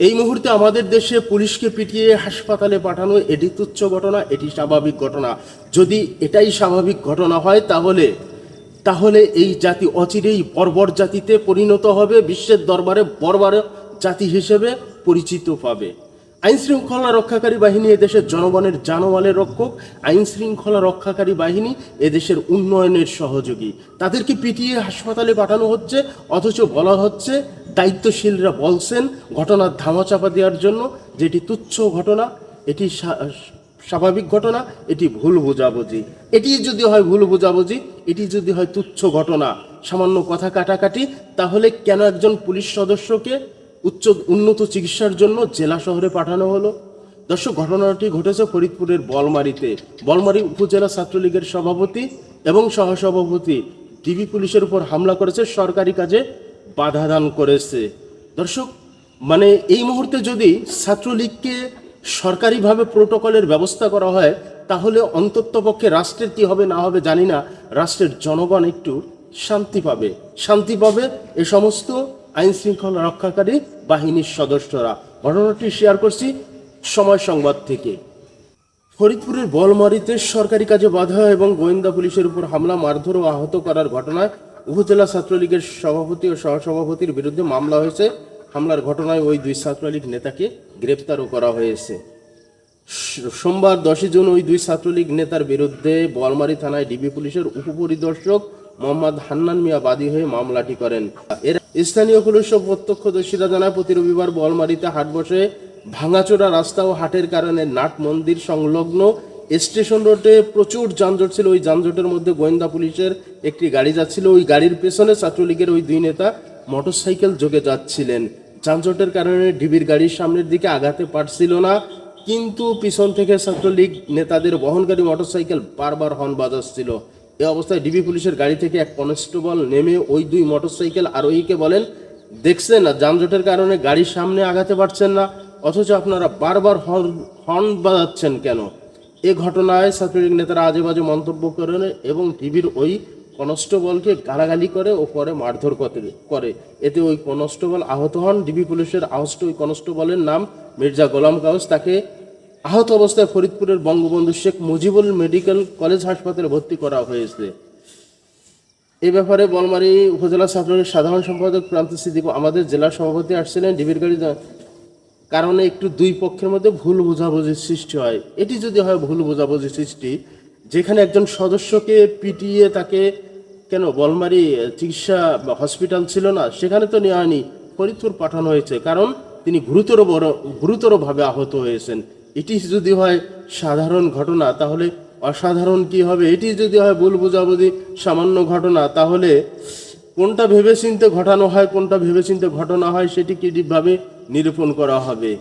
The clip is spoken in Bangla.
এই মুহূর্তে আমাদের দেশে পুলিশকে পিটিয়ে হাসপাতালে পাঠানো এটি তুচ্ছ ঘটনা, এটি স্বাভাবিক ঘটনা। যদি এটাই স্বাভাবিক ঘটনা হয়, তাহলে তাহলে এই জাতি অচিরেই বর্বর জাতিতে পরিণত হবে, বিশ্বের দরবারে বর্বর জাতি হিসেবে পরিচিত পাবে। আইন শৃঙ্খলা রক্ষাকারী বাহিনী এদেশের জনগণের জানমালের রক্ষক আইন শৃঙ্খলা রক্ষাকারী বাহিনী এদেশের উন্নয়নের সহযোগী। তাদেরকে পিটিয়ে হাসপাতালে পাঠানো হচ্ছে, অথচ বলা হচ্ছে দায়িত্বশীলরা বলছেন, ঘটনার ধামাচাপা দেওয়ার জন্য যেটি তুচ্ছ ঘটনা, এটি স্বাভাবিক ঘটনা, এটি ভুল বোঝাবুঝি। এটি যদি হয় ভুল বোঝাবুঝি, এটি যদি হয় তুচ্ছ ঘটনা, সামান্য কথা কাটাকাটি, তাহলে কেন একজন পুলিশ সদস্যকে উচ্চ, উন্নত চিকিৎসার জন্য জেলা শহরে পাঠানো হলো? দর্শক, ঘটনাটি ঘটেছে ফরিদপুরের বলমারিতে। বলমারি উপজেলা ছাত্রলীগের সভাপতি এবং সহসভাপতি, ডিবি পুলিশের উপর হামলা করেছে সরকারি কাজে বাধা দান করেছে। দর্শক মানে এই মুহূর্তে যদি ছাত্রলীগকে সরকারিভাবে প্রোটোকলের ব্যবস্থা করা হয়, তাহলে অন্ততপক্ষে রাষ্ট্রের কি হবে না হবে জানি না। রাষ্ট্রের জনগণ একটু শান্তি পাবে। শান্তি পাবে এ সমস্ত আইন শৃঙ্খলা রক্ষাকারী বাহিনীর সদস্যরা। ঘটনাটি শেয়ার করছি সময় সংবাদ থেকে। ফরিদপুরের বলমারিতে সরকারি কাজে বাধা এবং গোয়েন্দা পুলিশের উপর হামলা, মারধর ও আহত করার ঘটনায় উপজেলা ছাত্রলীগের সভাপতি ও সহসভাপতির বিরুদ্ধে মামলা হয়েছে। হামলার ঘটনায় ওই দুই ছাত্রলীগ নেতাকে গ্রেপ্তারও করা হয়েছে। সোমবার দশই জুন ওই দুই ছাত্রলীগ নেতার বিরুদ্ধে বলমারি থানায় ডিবি পুলিশের উপপরিদর্শক মোহাম্মদ হান্নান মিয়া বাদী হয়ে মামলাটি করেন। এর স্থানীয় পুলিশ ও প্রত্যক্ষদর্শীরা জানায়, প্রতি রবিবার বলমারিতে হাট বসে ভাঙাচোরা রাস্তা ও হাটের কারণে নাট মন্দির সংলগ্ন স্টেশন রোডে প্রচুর যানজট ছিল। ওই যানজটের মধ্যে গোয়েন্দা পুলিশের একটি গাড়ি যাচ্ছিল। ওই গাড়ির পেছনে ছাত্রলীগের ওই দুই নেতা মোটরসাইকেল যোগে যাচ্ছিলেন। যানজটের কারণে ডিবির গাড়ির সামনের দিকে আগাতে পারছিল না। কিন্তু পিছন থেকে ছাত্রলীগ নেতাদের বহনকারী মোটরসাইকেল বারবার হর্ন বাজাচ্ছিল। এ অবস্থায় ডিবি পুলিশের গাড়ি থেকে এক কনস্টেবল নেমে ওই দুই মোটরসাইকেল আরোহীকে বলেন, দেখছেন না, যানজটের কারণে গাড়ির সামনে আগাতে পারছেন না, অথচ আপনারা বারবার হর্ন হর্ন বাজাচ্ছেন কেন? এ ঘটনায় ছাত্রলীগ নেতারা আজে বাজে মন্তব্য করেন এবং টিভির ওই কনস্টেবলকে গালাগালি করে ও পরে মারধর করে। এতে ওই কনস্টেবল আহত হন। ডিবি পুলিশের আহত ওই কনস্টেবলের নাম মির্জা গোলাম কাউস তাকে আহত অবস্থায় ফরিদপুরের বঙ্গবন্ধু শেখ মুজিবুল মেডিকেল কলেজ হাসপাতালে ভর্তি করা হয়েছে। এ ব্যাপারে বলমারি উপজেলা ছাত্রলীগের সাধারণ সম্পাদক প্রান্ত সিদ্দিক আমাদের জেলা সভাপতি আসছিলেন। ডিবির গাড়ি কারণে একটু দুই পক্ষের মধ্যে ভুল বোঝাবুঝির সৃষ্টি হয়। এটি যদি হয় ভুল বোঝাবুঝির সৃষ্টি, যেখানে একজন সদস্যকে পিটিয়ে তাকে কেন বলমারি চিকিৎসা হসপিটাল ছিল না, সেখানে তো নেওয়া হয়নি ফরিদপুর পাঠানো হয়েছে, কারণ তিনি গুরুতর বড়, গুরুতরভাবে আহত হয়েছেন। এটি যদি হয় সাধারণ ঘটনা, তাহলে অসাধারণ কি হবে? এটি যদি হয় ভুল বোঝাবুঝি, সামান্য ঘটনা, তাহলে কোনটা ভেবেচিন্তে ঘটানো হয়, কোনটা ভেবেচিন্তে ঘটনা হয়, সেটি কীভাবে নিরূপণ করা হবে।